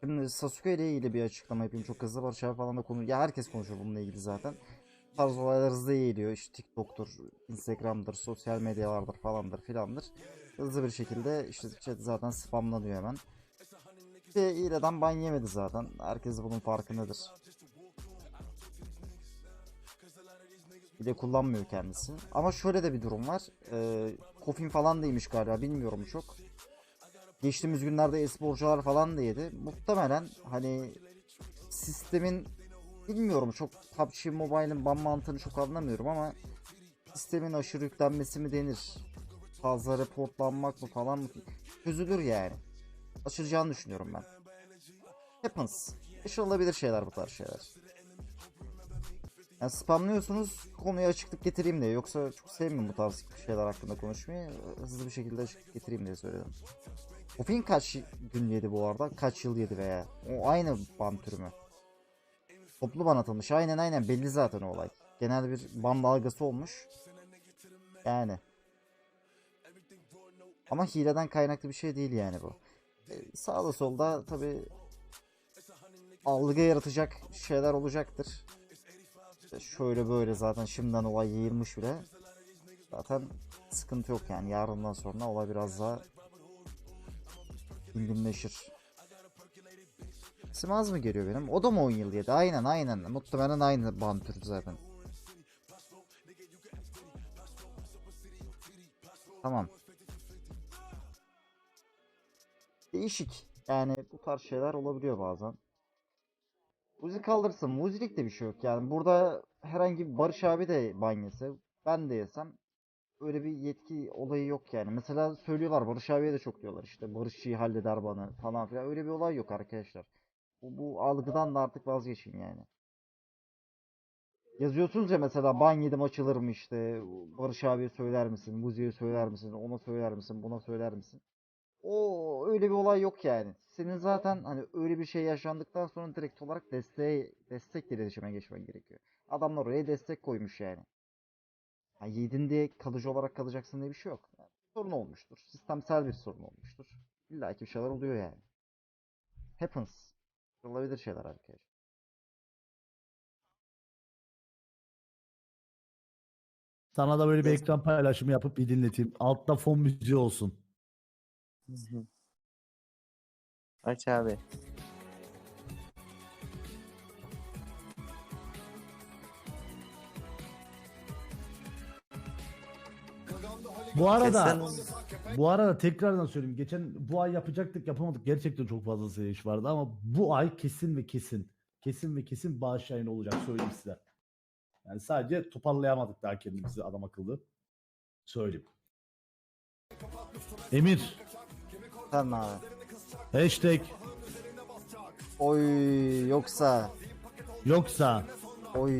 Şimdi Sasuke ile ilgili bir açıklama yapayım çok hızlı. Barış abi falan da konu ya herkes konuşuyor bununla ilgili zaten. Bu tarz olaylar hızlı yayılıyor. İşte TikTok'tur, Instagram'dır, sosyal medyalardır falandır filandır. Hızlı bir şekilde işte chat zaten spamlanıyor hemen. Ve hileden ban yemedi zaten. Herkes bunun farkındadır. Bir de kullanmıyor kendisi. Ama şöyle de bir durum var. Ee, Kofin falan değilmiş galiba bilmiyorum çok. Geçtiğimiz günlerde esporcular falan da yedi. Muhtemelen hani sistemin bilmiyorum çok PUBG Mobile'ın ban mantığını çok anlamıyorum ama sistemin aşırı yüklenmesi mi denir? Fazla reportlanmak mı falan mı? Çözülür yani. Aşıracağını düşünüyorum ben. Happens. Yaşanılabilir şeyler bu tarz şeyler. Yani spamlıyorsunuz konuya açıklık getireyim diye. Yoksa çok sevmiyorum bu tarz şeyler hakkında konuşmayı. Hızlı bir şekilde açıklık getireyim diye söyledim. Kofin kaç gün yedi bu arada? Kaç yıl yedi veya? O aynı ban türü mü? Toplu ban atılmış. Aynen aynen belli zaten o olay. Genel bir ban dalgası olmuş. Yani. Ama hileden kaynaklı bir şey değil yani bu. Ee, sağda solda tabi algı yaratacak şeyler olacaktır. İşte şöyle böyle zaten şimdiden olay yayılmış bile. Zaten sıkıntı yok yani yarından sonra olay biraz daha dinginleşir. İsim az mı geliyor benim? O da mı 10 yıl yedi? Aynen aynen. Muhtemelen aynı ban türü zaten. Tamam. Değişik. Yani bu tarz şeyler olabiliyor bazen. Uzi kaldırsın. Muzilik de bir şey yok yani. Burada herhangi bir Barış abi de ban yese, ben de yesem öyle bir yetki olayı yok yani. Mesela söylüyorlar Barış abiye de çok diyorlar işte Barışçı'yı halleder bana falan filan. Öyle bir olay yok arkadaşlar. Bu, bu algıdan da artık vazgeçin yani. Yazıyorsunuz ya mesela ban yedim açılır mı işte Barış abiye söyler misin, Muzi'ye söyler misin, ona söyler misin, buna söyler misin? O öyle bir olay yok yani. Senin zaten hani öyle bir şey yaşandıktan sonra direkt olarak desteğe destek iletişime geçmen gerekiyor. Adamlar oraya destek koymuş yani. Ha, yedin diye kalıcı olarak kalacaksın diye bir şey yok. Yani sorun olmuştur. Sistemsel bir sorun olmuştur. İlla ki bir şeyler oluyor yani. Happens. Olabilir şeyler arkadaşlar. Sana da böyle bir ekran paylaşımı yapıp bir dinleteyim. Altta fon müziği olsun. Aç abi. Bu arada bu arada tekrardan söyleyeyim. Geçen bu ay yapacaktık yapamadık. Gerçekten çok fazla sayı iş vardı ama bu ay kesin ve kesin kesin ve kesin bağış yayını olacak söyleyeyim size. Yani sadece toparlayamadık daha kendimizi adam akıllı. Söyleyeyim. Emir Tamam abi. hashtag Oy yoksa yoksa oy.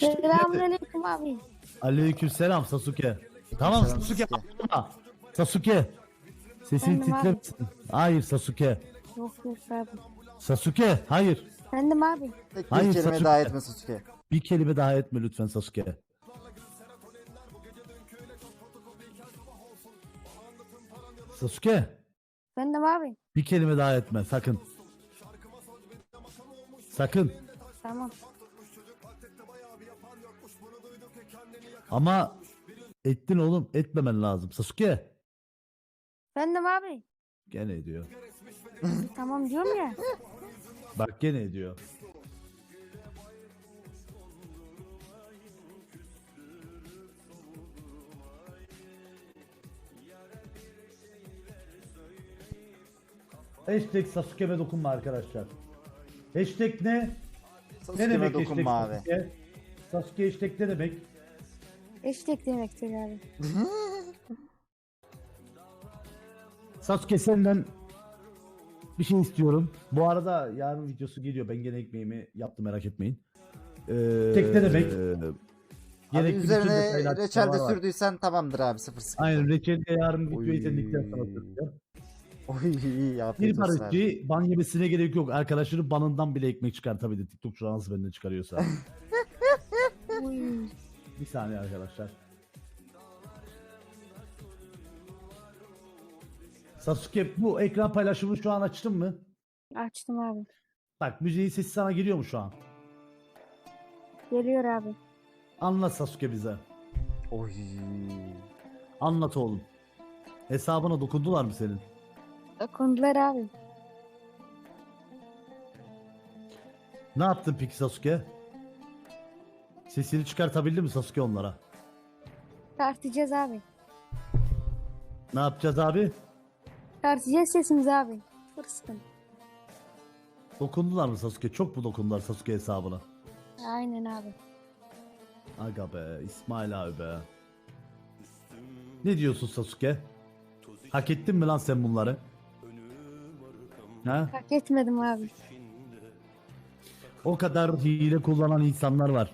Selamünaleyküm abi. aleykümselam Sasuke. Tamam Selam Sasuke. Sasuke. Sasuke. Sesini Efendim abi? titremesin. Hayır Sasuke. Yok yok abi. Sasuke hayır. Efendim abi. Tek bir Hayır, kelime Sasuke. daha etme Sasuke. Bir kelime daha etme lütfen Sasuke. Sasuke Efendim abi. bir kelime daha etme sakın. Sakın. Tamam. Ama ettin oğlum etmemen lazım. Sasuke Efendim abi. gene ediyor. tamam diyorum ya. Bak gene ediyor. Hashtag Sasuke'me dokunma arkadaşlar. Hashtag ne? Ne Sasuke'me demek hashtag dokunma abi. Sasuke? Sasuke hashtag ne demek? Eşlik demektir abi. Sasuke senden bir şey istiyorum. Bu arada yarın videosu geliyor. Ben gene ekmeğimi yaptım merak etmeyin. Ee, Tek ne demek? Abi gerekli bütün üzerine detaylar, reçel de açıklamalar var. sürdüysen tamamdır abi sıfır sıkıntı. Aynen reçelde yarın videoyu Oy. izledikten sonra söyleyeceğim. Oy iyi Bir olsun abi. barışçı ban yemesine gerek yok. Arkadaşları banından bile ekmek çıkartabilir. TikTok şu an nasıl benden çıkarıyorsa. Bir saniye arkadaşlar. Sasuke bu ekran paylaşımını şu an açtın mı? Açtım abi. Bak müziğin sesi sana geliyor mu şu an? Geliyor abi. Anlat Sasuke bize. Oy. Anlat oğlum. Hesabına dokundular mı senin? Dokundular abi. Ne yaptın peki Sasuke? Sesini çıkartabildin mi Sasuke onlara? Tartacağız abi. Ne yapacağız abi? Tartacağız sesimizi abi. Sıfır sıkıntı. Dokundular mı Sasuke? Çok mu dokundular Sasuke hesabına? Aynen abi. Aga be İsmail abi be. Ne diyorsun Sasuke? Hak ettin mi lan sen bunları? Ha? Hak etmedim abi. O kadar hile kullanan insanlar var.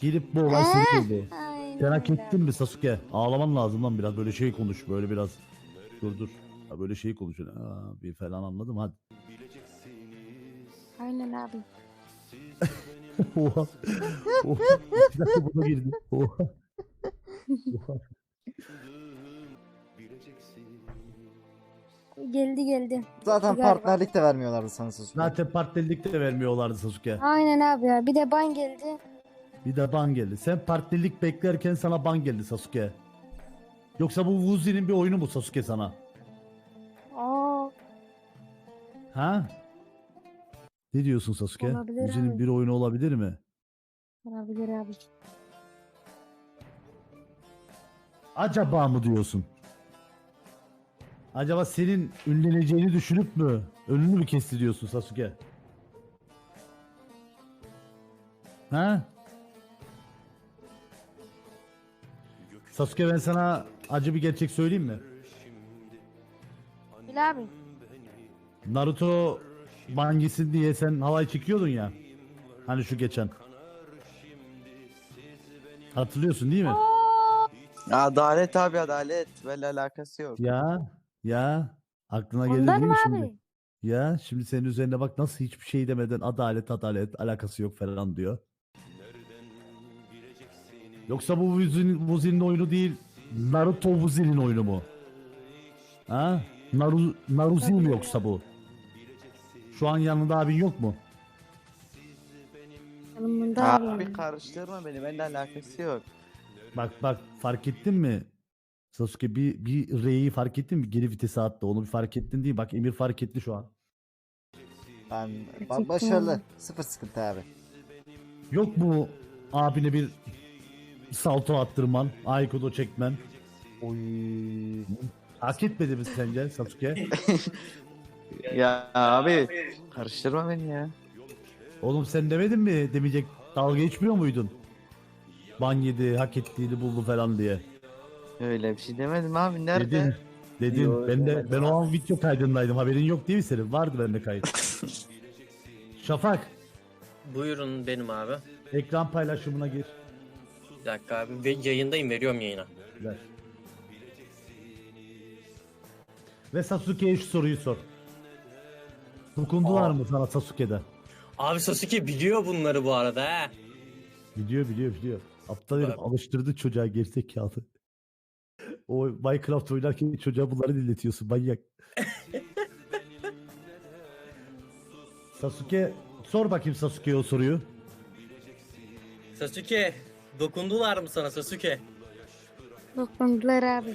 Gelip bu olay buldu. Aynen Sen hak ettin mi Sasuke? Ağlaman lazım lan biraz böyle şey konuş böyle biraz. Dur dur. Ha, böyle şey konuş. Aa, bir falan anladım hadi. Aynen abi. Oha. Oha. Bir dakika buna girdi. Oha. Oha. Geldi geldi. Zaten Galiba. partnerlik de vermiyorlardı sana Sasuke. Zaten partnerlik de vermiyorlardı Sasuke. Aynen abi ya. Bir de ban geldi. Bir de ban geldi. Sen partnerlik beklerken sana ban geldi Sasuke. Yoksa bu Wuzi'nin bir oyunu mu Sasuke sana? Aa, Ha? Ne diyorsun Sasuke? Olabilir Wuzi'nin abi. bir oyunu olabilir mi? olabilir abi. Acaba mı diyorsun? Acaba senin ünleneceğini düşünüp mü önünü mü kesti diyorsun Sasuke? Ha? Sasuke ben sana acı bir gerçek söyleyeyim mi? Bil abi. Naruto bangisin diye sen havaya çıkıyordun ya. Hani şu geçen. Hatırlıyorsun değil mi? Adalet abi adalet. Böyle alakası yok. Ya ya aklına gelir Ondan değil mı mi şimdi? abi? Ya şimdi senin üzerine bak nasıl hiçbir şey demeden adalet adalet alakası yok falan diyor. Yoksa bu Wuzi'nin Wuzi'nin oyunu değil Naruto Wuzi'nin oyunu mu? Ha? Naru, Naruzi mi yoksa bu? Şu an yanında abin yok mu? Yanımda abi. Abi karıştırma beni. Benimle alakası yok. Bak bak fark ettin mi? Sasuke bir, bir R'yi fark ettin mi? Geri vitese attı. Onu bir fark ettin değil mi? Bak Emir fark etti şu an. Ben Gerçekten ba- başarılı. Sıfır sıkıntı abi. Yok mu abine bir salto attırman, Aikodo çekmen? Oy. Hak etmedi mi sence Sasuke? Ya abi karıştırma beni ya. Oğlum sen demedin mi demeyecek dalga geçmiyor muydun? Ban yedi, hak ettiğini buldu falan diye. Öyle bir şey demedim abi. Nerede? Dedin. Dedin. Yo, ben de demedim ben o an video kaydındaydım. Haberin yok değil mi senin? Vardı bende kayıt. Şafak, Buyurun benim abi. ekran paylaşımına gir. Bir dakika abi. Ve yayındayım veriyorum yayına. Ver. Ve Sasuke'ye şu soruyu sor. Dokundular Aa. mı sana Sasuke'de? Abi Sasuke biliyor bunları bu arada he. Biliyor biliyor biliyor. Aptal herif alıştırdı çocuğa gerizekalı. O Minecraft oynarken çocuğa bunları dinletiyorsun manyak. Sasuke sor bakayım Sasuke'ye o soruyu. Sasuke dokundular mı sana Sasuke? Dokundular abi.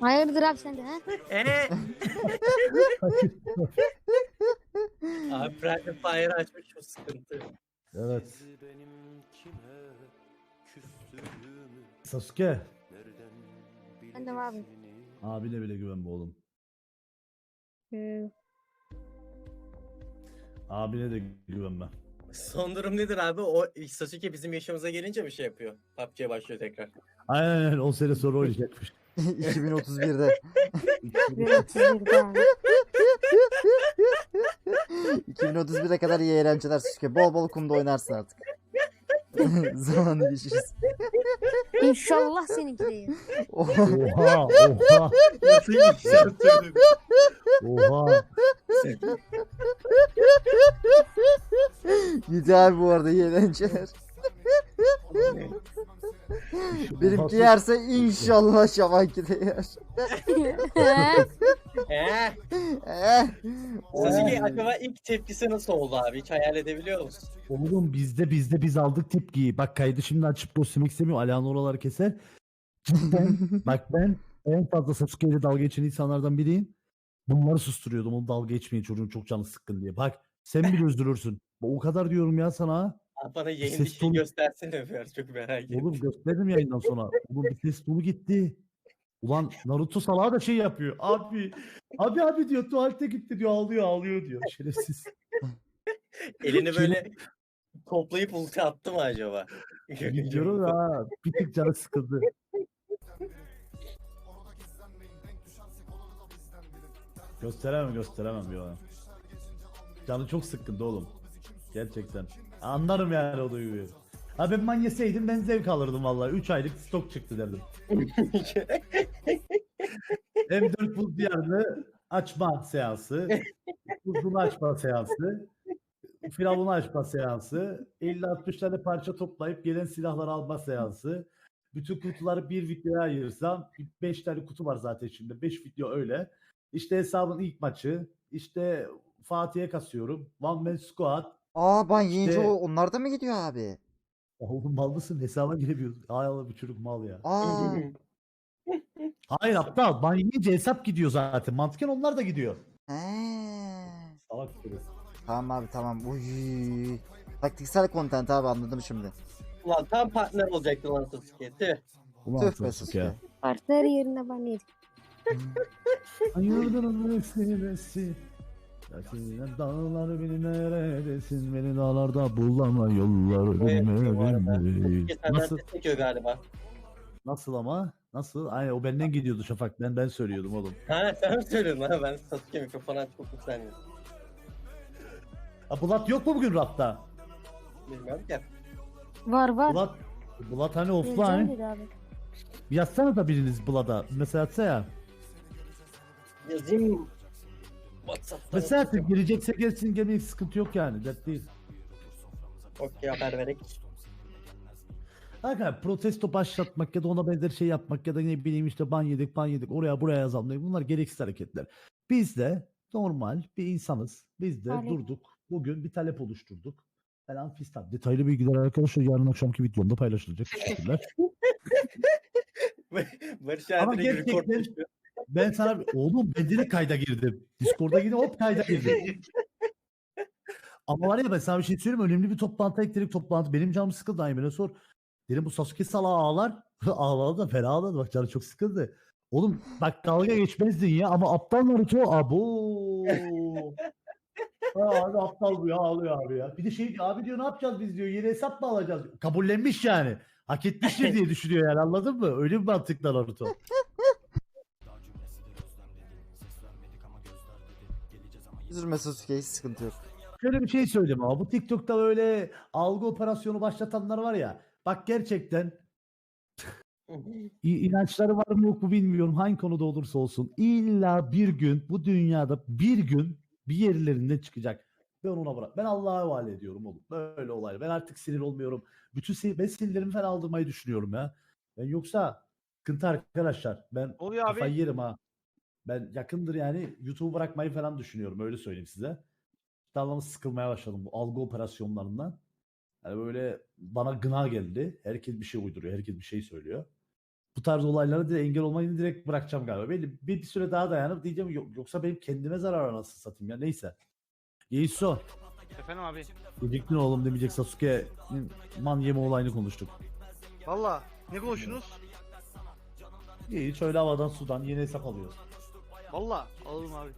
Hayırdır abi sen de ha? Eee? abi Friendly Fire açmış o sıkıntı. Evet. Sasuke. Ben de abi. Abine bile güvenme oğlum. Ee, Abine de güvenme. Son durum nedir abi? O Sasuke bizim yaşımıza gelince bir şey yapıyor. PUBG'ye başlıyor tekrar. Aynen aynen 10 sene sonra oynayacakmış. 2031'de. bir otuz birde abi. 2031'e kadar iyi eğlenceler Sasuke. Bol bol kumda oynarsın artık. Zaman geçiriz. İnşallah seninki değil. Oha oha oha. Güzel bu arada iyi eğlenceler. Benimki yerse inşallah Şabanki de yer. Eee. Eh. Sasuke acaba ilk tepkisi nasıl oldu abi? Hiç hayal edebiliyor musun? Oğlum bizde bizde biz aldık tepkiyi. Bak kaydı şimdi açıp göstermek istemiyorum. Alihan oraları keser. Cidden bak ben en fazla Sasuke ile dalga geçen insanlardan biriyim. Bunları susturuyordum. Onu dalga geçmeyin çocuğun çok canı sıkkın diye. Bak sen bile üzülürsün. O kadar diyorum ya sana. Abi Bana yayın Ses dışı tonu- göstersene çok merak ettim. Oğlum gösterdim yayından sonra. Oğlum bir ses tonu gitti. Ulan Naruto salağı da şey yapıyor. Abi abi abi diyor tuvalete gitti diyor ağlıyor ağlıyor diyor. Şerefsiz. Elini böyle toplayıp ulti attı mı acaba? Gidiyorum ha. Bir tık canı sıkıldı. Gösteremem gösteremem ya. Canı çok sıkkındı oğlum. Gerçekten. Anlarım yani o duyguyu. Ha ben manyeseydim ben zevk alırdım vallahi. 3 aylık stok çıktı derdim. M4 buz diyarını açma seansı. Buzunu açma seansı. Firavunu açma seansı. 50-60 tane parça toplayıp gelen silahları alma seansı. Bütün kutuları bir videoya ayırsam 5 tane kutu var zaten şimdi. 5 video öyle. İşte hesabın ilk maçı. İşte Fatih'e kasıyorum. One Man Squad. Aa ben yiyince İşte- o onlar da mı gidiyor abi? Oğlum mal mısın? Hesaba giremiyoruz. Ay Allah bu çocuk mal ya. Aa. Hayır aptal. Ben yiyince hesap gidiyor zaten. Mantıken onlar da gidiyor. He. Salak herif. Tamam abi tamam. Uy. Taktiksel content abi anladım şimdi. Ulan tam partner olacaktı lan Sasuke. Tüh. Ulan Tüh be Sasuke. Sasuke. Partner yerine ben yedim. Ayırdın vesilesi. Lakin dağlar beni neredesin beni dağlarda bulama yollar Evet, bilmedim Nasıl, ses çekiyor galiba. nasıl ama? Nasıl? Aynen o benden gidiyordu Şafak. Ben ben söylüyordum oğlum. Ha sen mi söylüyorsun ha? Ben Sasuke mikrofonu açıp yükselmiyor. Ha, Bulat yok mu bugün rapta? Bilmiyorum ki. Var var. Bulat Bulat hani offline. Yazsana da biriniz Bulat'a. Mesela atsa ya. Yazayım. Whatsapp'ta. Mesela artık gelecekse gelsin gelmeyecek sıkıntı yok yani. Dert değil. Okey haber verek. Arkadaşlar protesto başlatmak ya da ona benzer şey yapmak ya da ne bileyim işte ban yedik ban yedik oraya buraya yazalım. Bunlar gereksiz hareketler. Biz de normal bir insanız. Biz de Talep. durduk. Bugün bir talep oluşturduk. Falan fistan. Detaylı bilgiler arkadaşlar yarın akşamki videomda paylaşılacak. Teşekkürler. Barış Ama rekor gerçekten-. Ben sana oğlum ben direkt kayda girdim. Discord'a girdim hop kayda girdim. Ama var ya ben sana bir şey söyleyeyim? Önemli bir toplantı ekledik toplantı. Benim canım sıkıldı Aymen'e sor. Dedim bu Sasuke salağı ağlar. Ağladı da fena ağladı. Bak canı çok sıkıldı. Oğlum bak dalga geçmezdin ya ama aptal Naruto abo. Ha, abi aptal bu ya ağlıyor abi ya. Bir de şey abi diyor ne yapacağız biz diyor yeni hesap mı alacağız? Kabullenmiş yani. Hak etmiştir diye düşünüyor yani anladın mı? Öyle bir mantıkla Naruto. Üzülme Sasuke hiç sıkıntı yok. Şöyle bir şey söyleyeyim ama bu TikTok'ta böyle algı operasyonu başlatanlar var ya. Bak gerçekten İ- inançları var mı yok mu bilmiyorum hangi konuda olursa olsun illa bir gün bu dünyada bir gün bir yerlerinde çıkacak. Ben ona bırak. Ben Allah'a havale ediyorum oğlum. Böyle olay. Ben artık sinir olmuyorum. Bütün sinir, ben sinirlerimi falan aldırmayı düşünüyorum ya. Ben yoksa sıkıntı arkadaşlar. Ben Oluyor abi. kafayı yerim ha. Ben yakındır yani YouTube'u bırakmayı falan düşünüyorum. Öyle söyleyeyim size. İşte anlamı sıkılmaya başladım bu algı operasyonlarından. Yani böyle bana gına geldi. Herkes bir şey uyduruyor. Herkes bir şey söylüyor. Bu tarz olaylara da engel olmayı direkt bırakacağım galiba. Belli bir, bir süre daha dayanıp diyeceğim yok, yoksa benim kendime zarar nasıl satayım ya neyse. Yeiso. Efendim abi. Geciktin oğlum demeyecek Sasuke man yeme olayını konuştuk. Valla ne konuştunuz? İyi şöyle havadan sudan yeni hesap alıyoruz. Valla alalım abi.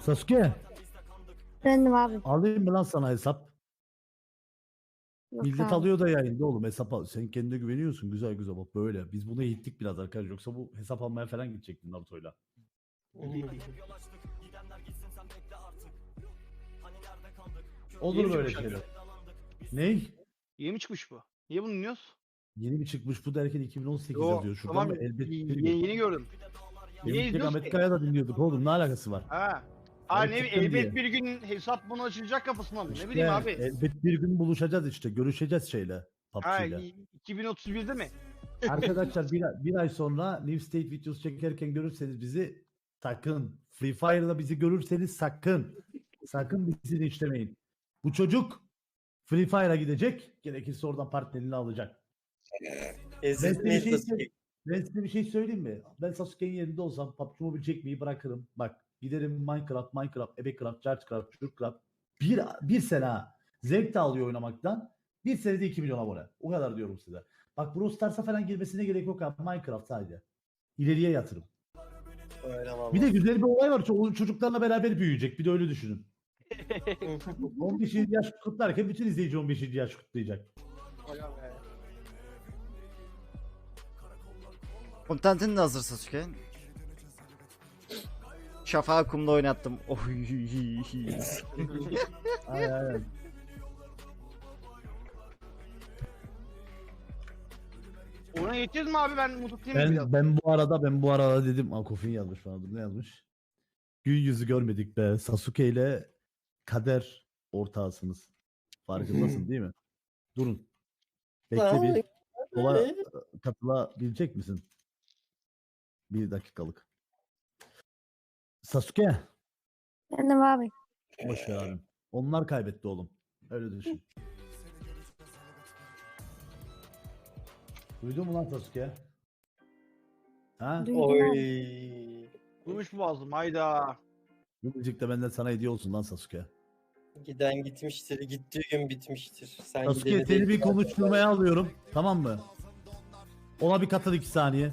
Sasuke Efendim abi. alayım mı lan sana hesap? Yok Millet abi. alıyor da yayında oğlum hesap al. Sen kendine güveniyorsun güzel güzel bak böyle. Biz bunu eğittik biraz arkadaşlar yoksa bu hesap almaya falan gidecektin Naruto'yla. Olur böyle şeyler. Ney? Yeni mi çıkmış bu? Niye bunu dinliyoruz? Yeni bir çıkmış bu derken 2018 Yo, yazıyor şuradan tamam da elbet yeni, yeni gördüm. Niye tek izliyorsun Ahmet ki? Kaya'da dinliyorduk oğlum ne alakası var? Ha. Aa ne çıktım elbet diye. bir gün hesap bunu açılacak kafasına mı? Ne bileyim abi. Elbet bir gün buluşacağız işte. Görüşeceğiz şeyle. Ha, PUBG'yle. 2031'de mi? Arkadaşlar bir, bir ay sonra New State videosu çekerken görürseniz bizi sakın. Free Fire'da bizi görürseniz sakın. Sakın bizi işlemeyin. Bu çocuk Free Fire'a gidecek. Gerekirse oradan partnerini alacak. Ben size, bir Ezilmeyiz şey, ben size bir şey söyleyeyim mi? Ben Sasuke'nin yerinde olsam PUBG Mobile çekmeyi bırakırım. Bak giderim Minecraft, Minecraft, Ebecraft, Chargecraft, Sugarcraft. Bir, bir sene ha. Zevk de alıyor oynamaktan. Bir senede 2 milyon abone. O kadar diyorum size. Bak Brawl Stars'a falan girmesine gerek yok abi. Minecraft sadece. İleriye yatırım. Öyle. Bir de güzel bir olay var. Ço- Çocuklarla beraber büyüyecek. Bir de öyle düşünün. 15. yaş kutlarken bütün izleyici 15. yaş kutlayacak. Kontentin de hazır Sasuke. Şafağı kumda oynattım. Oy. Ay ay ay. Ona yeteceğiz mi abi ben mutluyum biraz. Ben, ben bu arada ben bu arada dedim. Aa, Kofin yazmış bana. Dur, Ne yazmış? Gün yüzü görmedik be. Sasuke ile kader ortağısınız. Farkındasın değil mi? Durun. Bekle bir. Kola katılabilecek misin? Bir dakikalık. Sasuke. Efendim abi. Boş ver abim. Onlar kaybetti oğlum. Öyle düşün. Duydun mu lan Sasuke? Ha? Duydum Oy. abi. Duymuş boğazım hayda. Bu müzik de benden sana hediye olsun lan Sasuke. Giden gitmiştir. Gittiği gün bitmiştir. Sen Sasuke seni bir konuşturmaya alıyorum. Tamam mı? Ona bir katıl iki saniye.